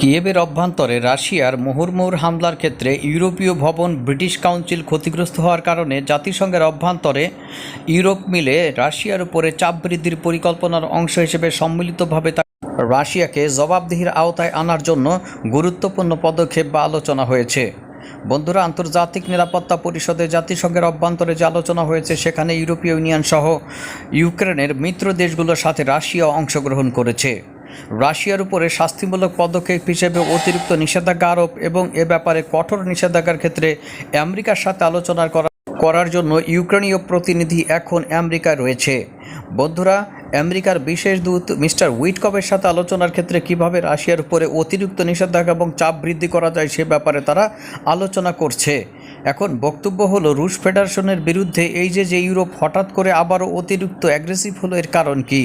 কিয়েভের অভ্যন্তরে রাশিয়ার মুহুর্মুহুর হামলার ক্ষেত্রে ইউরোপীয় ভবন ব্রিটিশ কাউন্সিল ক্ষতিগ্রস্ত হওয়ার কারণে জাতিসংঘের অভ্যন্তরে ইউরোপ মিলে রাশিয়ার উপরে চাপ বৃদ্ধির পরিকল্পনার অংশ হিসেবে সম্মিলিতভাবে তা রাশিয়াকে জবাবদিহির আওতায় আনার জন্য গুরুত্বপূর্ণ পদক্ষেপ বা আলোচনা হয়েছে। বন্ধুরা, আন্তর্জাতিক নিরাপত্তা পরিষদে জাতিসংঘের অভ্যন্তরে যে আলোচনা হয়েছে, সেখানে ইউরোপীয় ইউনিয়ন সহ ইউক্রেনের মিত্র দেশগুলোর সাথে রাশিয়া অংশগ্রহণ করেছে। রাশিয়ার উপরে শাস্তিমূলক পদক্ষেপ হিসেবে অতিরিক্ত নিষেধাজ্ঞা আরোপ এবং এ ব্যাপারে কঠোর নিষেধাজ্ঞার ক্ষেত্রে আমেরিকার সাথে আলোচনা করা করার জন্য ইউক্রেনীয় প্রতিনিধি এখন আমেরিকায় রয়েছে। বন্ধুরা, আমেরিকার বিশেষ দূত মিস্টার উইটকপের সাথে আলোচনার ক্ষেত্রে কীভাবে রাশিয়ার উপরে অতিরিক্ত নিষেধাজ্ঞা এবং চাপ বৃদ্ধি করা যায় সে ব্যাপারে তারা আলোচনা করছে। এখন বক্তব্য হলো, রুশ ফেডারেশনের বিরুদ্ধে এই যে যে ইউরোপ হঠাৎ করে আবারও অতিরিক্ত অ্যাগ্রেসিভ হলো, এর কারণ কি?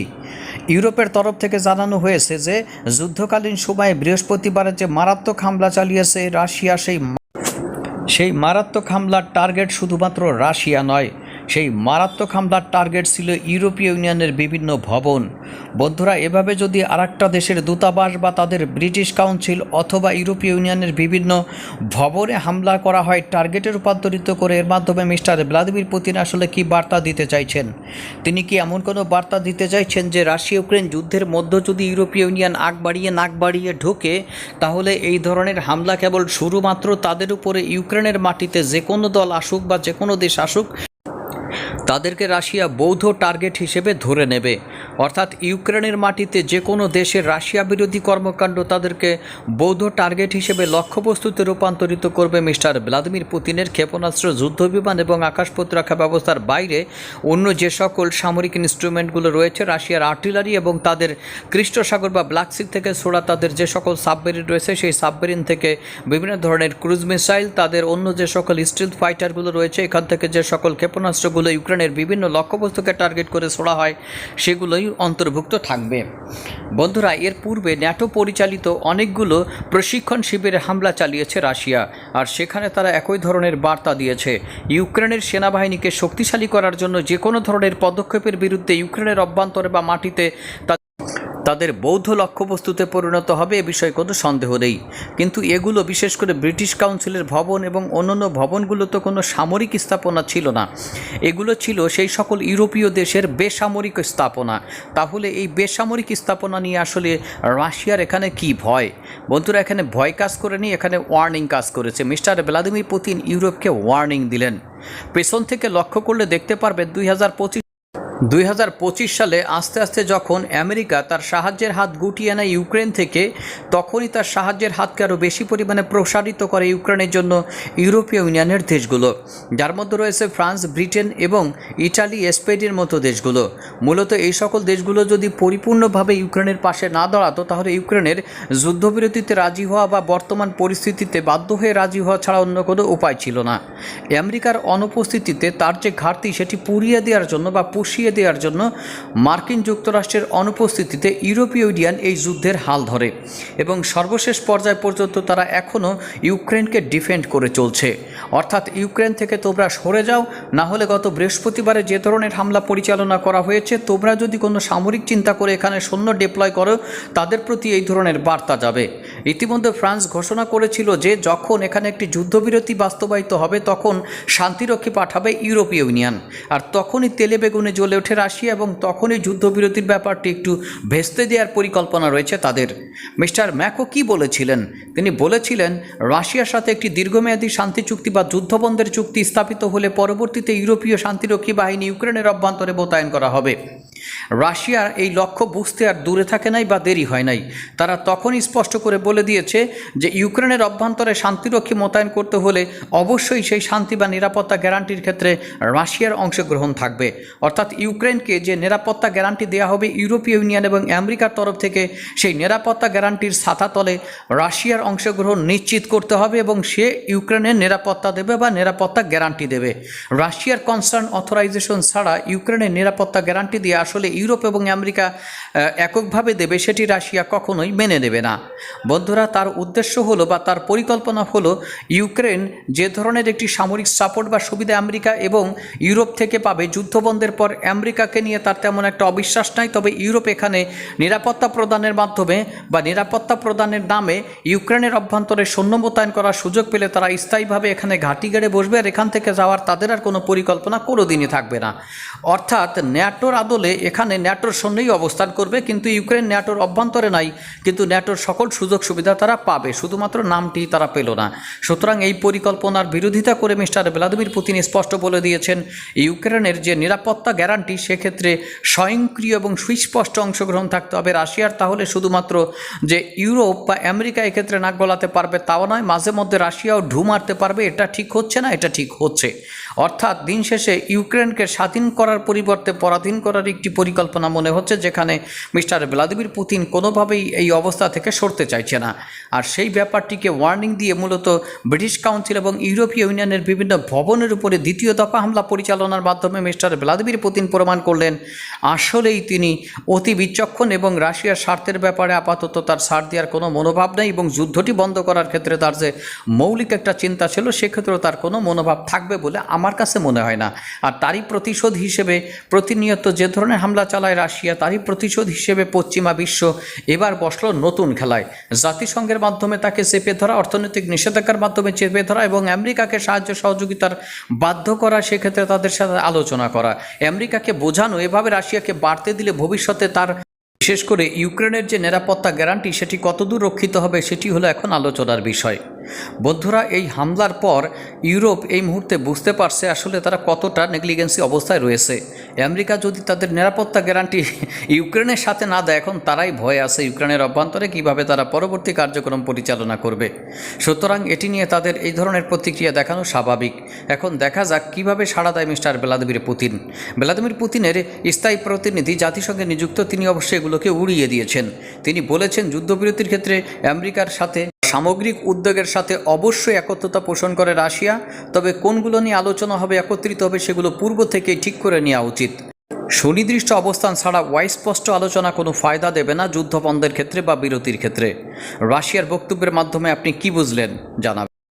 ইউরোপের তরফ থেকে জানানো হয়েছে যে, যুদ্ধকালীন সময়ে বৃহস্পতিবারে যে মারাত্মক হামলা চালিয়েছে রাশিয়া, সেই সেই মারাত্মক হামলার টার্গেট শুধুমাত্র রাশিয়া নয়। সেই মারাত্মক হামলার টার্গেট ছিল ইউরোপীয় ইউনিয়নের বিভিন্ন ভবন। বন্ধুরা, এভাবে যদি আরেকটা দেশের দূতাবাস বা তাদের ব্রিটিশ কাউন্সিল অথবা ইউরোপীয় ইউনিয়নের বিভিন্ন ভবনে হামলা করা হয়, টার্গেটে রূপান্তরিত করে এর মাধ্যমে মিস্টার ভ্লাদিমির পুতিন আসলে কি বার্তা দিতে চাইছেন? তিনি কি এমন কোনো বার্তা দিতে চাইছেন যে রাশিয়া ইউক্রেন যুদ্ধের মধ্যে যদি ইউরোপীয় ইউনিয়ন আগ বাড়িয়ে নাক বাড়িয়ে ঢোকে, তাহলে এই ধরনের হামলা কেবল শুধুমাত্র তাদের উপরে ইউক্রেনের মাটিতে যে কোনো দল আসুক বা যে কোনো দেশ আসুক তাদেরকে রাশিয়া বৌদ্ধ টার্গেট হিসেবে ধরে নেবে। অর্থাৎ ইউক্রেনের মাটিতে যে কোনো দেশের রাশিয়া বিরোধী কর্মকাণ্ড তাদেরকে বৌদ্ধ টার্গেট হিসেবে লক্ষ্যবস্তুতে রূপান্তরিত করবে মিস্টার ভ্লাদিমির পুতিনের ক্ষেপণাস্ত্র, যুদ্ধবিমান এবং আকাশ প্রতিরক্ষা ব্যবস্থার বাইরে অন্য যে সকল সামরিক ইনস্ট্রুমেন্টগুলো রয়েছে, রাশিয়ার আর্টিলারি এবং তাদের কৃষ্ণসাগর বা ব্ল্যাক সি থেকে ছোড়া তাদের যে সকল সাবমেরিন রয়েছে, সেই সাবমেরিন থেকে বিভিন্ন ধরনের ক্রুজ মিসাইল, তাদের অন্য যে সকল স্টিল ফাইটারগুলো রয়েছে, এখান থেকে যে সকল ক্ষেপণাস্ত্রগুলো ইউক্রেনের বিভিন্ন লক্ষ্যবস্তুকে টার্গেট করে ছোড়া হয়, সেগুলোই অন্তর্ভুক্ত থাকবে। বন্ধুরা, এর পূর্বে ন্যাটো পরিচালিত অনেকগুলো প্রশিক্ষণ শিবিরে হামলা চালিয়েছে রাশিয়া, আর সেখানে তারা একই ধরনের বার্তা দিয়েছে। ইউক্রেনের সেনাবাহিনীকে শক্তিশালী করার জন্য যে কোনো ধরনের পদক্ষেপের বিরুদ্ধে ইউক্রেনের অভ্যন্তরে বা মাটিতে তাদের বৌদ্ধ লক্ষ্যবস্তুতে পরিণত হবে এ বিষয়ে কোনো সন্দেহ নেই। কিন্তু এগুলো বিশেষ করে ব্রিটিশ কাউন্সিলের ভবন এবং অন্যান্য ভবনগুলো তো কোনো সামরিক স্থাপনা ছিল না। এগুলো ছিল সেই সকল ইউরোপীয় দেশের বেসামরিক স্থাপনা। তাহলে এই বেসামরিক স্থাপনা নিয়ে আসলে রাশিয়ার এখানে কি ভয়? বন্ধুরা, এখানে ভয় কাজ করেনি এখানে ওয়ার্নিং কাজ করেছে। মিস্টার ভ্লাদিমির পুতিন ইউরোপকে ওয়ার্নিং দিলেন। পেছন থেকে লক্ষ্য করলে দেখতে পারবেন দুই দুই হাজার পঁচিশ সালে আস্তে আস্তে যখন আমেরিকা তার সাহায্যের হাত গুটিয়ে নেয় ইউক্রেন থেকে, তখনই তার সাহায্যের হাতকে আরও বেশি পরিমাণে প্রসারিত করে ইউক্রেনের জন্য ইউরোপীয় ইউনিয়নের দেশগুলো। যার মধ্যে রয়েছে ফ্রান্স, ব্রিটেন এবং ইটালি, স্পেনের মতো দেশগুলো। মূলত এই সকল দেশগুলো যদি পরিপূর্ণভাবে ইউক্রেনের পাশে না দাঁড়াতো, তাহলে ইউক্রেনের যুদ্ধবিরতিতে রাজি হওয়া বা বর্তমান পরিস্থিতিতে বাধ্য হয়ে রাজি হওয়া ছাড়া অন্য কোনো উপায় ছিল না। আমেরিকার অনুপস্থিতিতে তার যে ঘাটতি, সেটি পুড়িয়ে দেওয়ার জন্য বা পুষিয়ে দেওয়ার জন্য মার্কিন যুক্তরাষ্ট্রের অনুপস্থিতিতে ইউরোপীয় ইউনিয়ন এই যুদ্ধের হাল ধরে এবং সর্বশেষ পর্যায় পর্যন্ত তারা এখনও ইউক্রেনকে ডিফেন্ড করে চলছে। অর্থাৎ ইউক্রেন থেকে তোমরা সরে যাও, না হলে গত বৃহস্পতিবারে যে ধরনের হামলা পরিচালনা করা হয়েছে, তোমরা যদি কোনো সামরিক চিন্তা করে এখানে সৈন্য ডিপ্লয় করো, তাদের প্রতি এই ধরনের বার্তা যাবে। ইতিমধ্যে ফ্রান্স ঘোষণা করেছিল যে যখন এখানে একটি যুদ্ধবিরতি বাস্তবায়িত হবে, তখন শান্তিরক্ষী পাঠাবে ইউরোপীয় ইউনিয়ন। আর তখনই তেলে বেগুনে জ্বলে ওঠে রাশিয়া এবং তখনই যুদ্ধবিরতির ব্যাপারটি একটু ভেস্তে দেওয়ার পরিকল্পনা রয়েছে তাদের। মিস্টার ম্যাকো কি বলেছিলেন? তিনি বলেছিলেন, রাশিয়ার সাথে একটি দীর্ঘমেয়াদী শান্তি চুক্তি বা যুদ্ধবন্ধের চুক্তি স্থাপিত হলে পরবর্তীতে ইউরোপীয় শান্তিরক্ষী বাহিনী ইউক্রেনের অভ্যন্তরে মোতায়েন করা হবে। রাশিয়ার এই লক্ষ্য বুঝতে আর দূরে থাকে নাই বা দেরি হয় নাই। তারা তখনই স্পষ্ট করে বলে দিয়েছে যে, ইউক্রেনের অভ্যন্তরে শান্তিরক্ষী মোতায়েন করতে হলে অবশ্যই সেই শান্তি বা নিরাপত্তা গ্যারান্টির ক্ষেত্রে রাশিয়ার অংশগ্রহণ থাকবে। অর্থাৎ ইউক্রেনকে যে নিরাপত্তা গ্যারান্টি দেওয়া হবে ইউরোপীয় ইউনিয়ন এবং আমেরিকার তরফ থেকে, সেই নিরাপত্তা গ্যারান্টির ছাতাতলে রাশিয়ার অংশগ্রহণ নিশ্চিত করতে হবে এবং সে ইউক্রেনের নিরাপত্তা দেবে বা নিরাপত্তা গ্যারান্টি দেবে। রাশিয়ার কনসার্ন অথরাইজেশন ছাড়া ইউক্রেনের নিরাপত্তা গ্যারান্টি দিয়ে আসলে আসলে ইউরোপ এবং আমেরিকা এককভাবে দেবে সেটি রাশিয়া কখনোই মেনে নেবে না। বন্ধুরা, তার উদ্দেশ্য হলো বা তার পরিকল্পনা হলো ইউক্রেন যে ধরনের একটি সামরিক সাপোর্ট বা সুবিধা আমেরিকা এবং ইউরোপ থেকে পাবে যুদ্ধবন্ধের পর আমেরিকাকে নিয়ে তার তেমন একটা অবিশ্বাস নাই। তবে ইউরোপ এখানে নিরাপত্তা প্রদানের মাধ্যমে বা নিরাপত্তা প্রদানের নামে ইউক্রেনের অভ্যন্তরে সৈন্য মোতায়েন করার সুযোগ পেলে তারা স্থায়ীভাবে এখানে ঘাঁটি গেড়ে বসবে আর এখান থেকে যাওয়ার তাদের আর কোনো পরিকল্পনা কোনোদিনই থাকবে না। অর্থাৎ ন্যাটোর আদলে এখানে ন্যাটোর সৈন্যই অবস্থান করবে, কিন্তু ইউক্রেন ন্যাটোর অভ্যন্তরে নাই, কিন্তু ন্যাটোর সকল সুযোগ সুবিধা তারা পাবে, শুধুমাত্র নামটি তারা পেল না। সুতরাং এই পরিকল্পনার বিরোধিতা করে মিস্টার ভ্লাদিমির পুতিন স্পষ্ট বলে দিয়েছেন, ইউক্রেনের যে নিরাপত্তা গ্যারান্টি, সেক্ষেত্রে স্বয়ংক্রিয় এবং সুস্পষ্ট অংশগ্রহণ থাকতে হবে রাশিয়ার, তাহলে শুধুমাত্র যে ইউরোপ বা আমেরিকা এক্ষেত্রে নাক গলাতে পারবে তাও নয়, মাঝে মধ্যে রাশিয়াও ঢু মারতে পারবে, এটা ঠিক হচ্ছে না, এটা ঠিক হচ্ছে। অর্থাৎ দিন শেষে ইউক্রেনকে স্বাধীন করার পরিবর্তে পরাধীন করার পরিকল্পনা মনে হচ্ছে যেখানে মিস্টার ভ্লাদিমির পুতিন কোনোভাবেই এই অবস্থা থেকে সরতে চাইছে না। আর সেই ব্যাপারটিকে ওয়ার্নিং দিয়ে মূলত ব্রিটিশ কাউন্সিল এবং ইউরোপীয় ইউনিয়নের বিভিন্ন ভবনের উপরে দ্বিতীয় দফা হামলা পরিচালনার মাধ্যমে মিস্টার ভ্লাদিমির পুতিন প্রমাণ করলেন, আসলেই তিনি অতি বিচক্ষণ এবং রাশিয়ার স্বার্থের ব্যাপারে আপাতত তার ছাড় দেওয়ার কোনো মনোভাব নেই এবং যুদ্ধটি বন্ধ করার ক্ষেত্রে তার যে মৌলিক একটা চিন্তা ছিল, সেক্ষেত্রেও তার কোনো মনোভাব থাকবে বলে আমার কাছে মনে হয় না। আর তারই প্রতিশোধ হিসেবে প্রতিনিয়ত যে ধরনের হামলা চালায় রাশিয়া, তারই প্রতিশোধ হিসেবে পশ্চিমা বিশ্ব এবার বসল নতুন খেলায়। জাতিসংঘের মাধ্যমে তাকে চেপে ধরা, অর্থনৈতিক নিষেধাজ্ঞার মাধ্যমে চেপে ধরা এবং আমেরিকাকে সাহায্য সহযোগিতার বাধ্য করা, সেক্ষেত্রে তাদের সাথে আলোচনা করা। আমেরিকাকে বোঝানো, এভাবে রাশিয়াকে বাড়তে দিলে ভবিষ্যতে তার, বিশেষ করে ইউক্রেনের যে নিরাপত্তা গ্যারান্টি, সেটি কতদূর রক্ষিত হবে, সেটি হলো এখন আলোচনার বিষয়। বন্ধুরা এই হামলার পর ইউরোপ এই মুহূর্তে বুঝতে পারছে আসলে তারা কতটা নেগলিগেন্সি অবস্থায় রয়েছে। আমেরিকা যদি তাদের নিরাপত্তা গ্যারান্টি ইউক্রেনের সাথে না দেয়, এখন তারাই ভয় আছে ইউক্রেনের অভ্যন্তরে কীভাবে তারা পরবর্তী কার্যক্রম পরিচালনা করবে। সুতরাং এটি নিয়ে তাদের এই ধরনের প্রতিক্রিয়া দেখানো স্বাভাবিক। এখন দেখা যাক কীভাবে সাড়া দেয় মিস্টার ভ্লাদিমির পুতিন। ভ্লাদিমির পুতিনের স্থায়ী প্রতিনিধি জাতিসংঘে নিযুক্ত তিনি অবশ্যই এগুলোকে উড়িয়ে দিয়েছেন। তিনি বলেছেন, যুদ্ধবিরতির ক্ষেত্রে আমেরিকার সাথে সামগ্রিক উদ্যোগের সাথে অবশ্যই একত্রতা পোষণ করে রাশিয়া, তবে কোনগুলো নিয়ে আলোচনা হবে, একত্রিত হবে সেগুলো পূর্ব থেকেই ঠিক করে নেওয়া উচিত। সুনির্দিষ্ট অবস্থান ছাড়া ওয়াইস্পষ্ট আলোচনা কোনো ফায়দা দেবে না যুদ্ধ বন্ধের ক্ষেত্রে বা বিরতির ক্ষেত্রে। রাশিয়ার বক্তব্যের মাধ্যমে আপনি কি বুঝলেন? জানাবেন।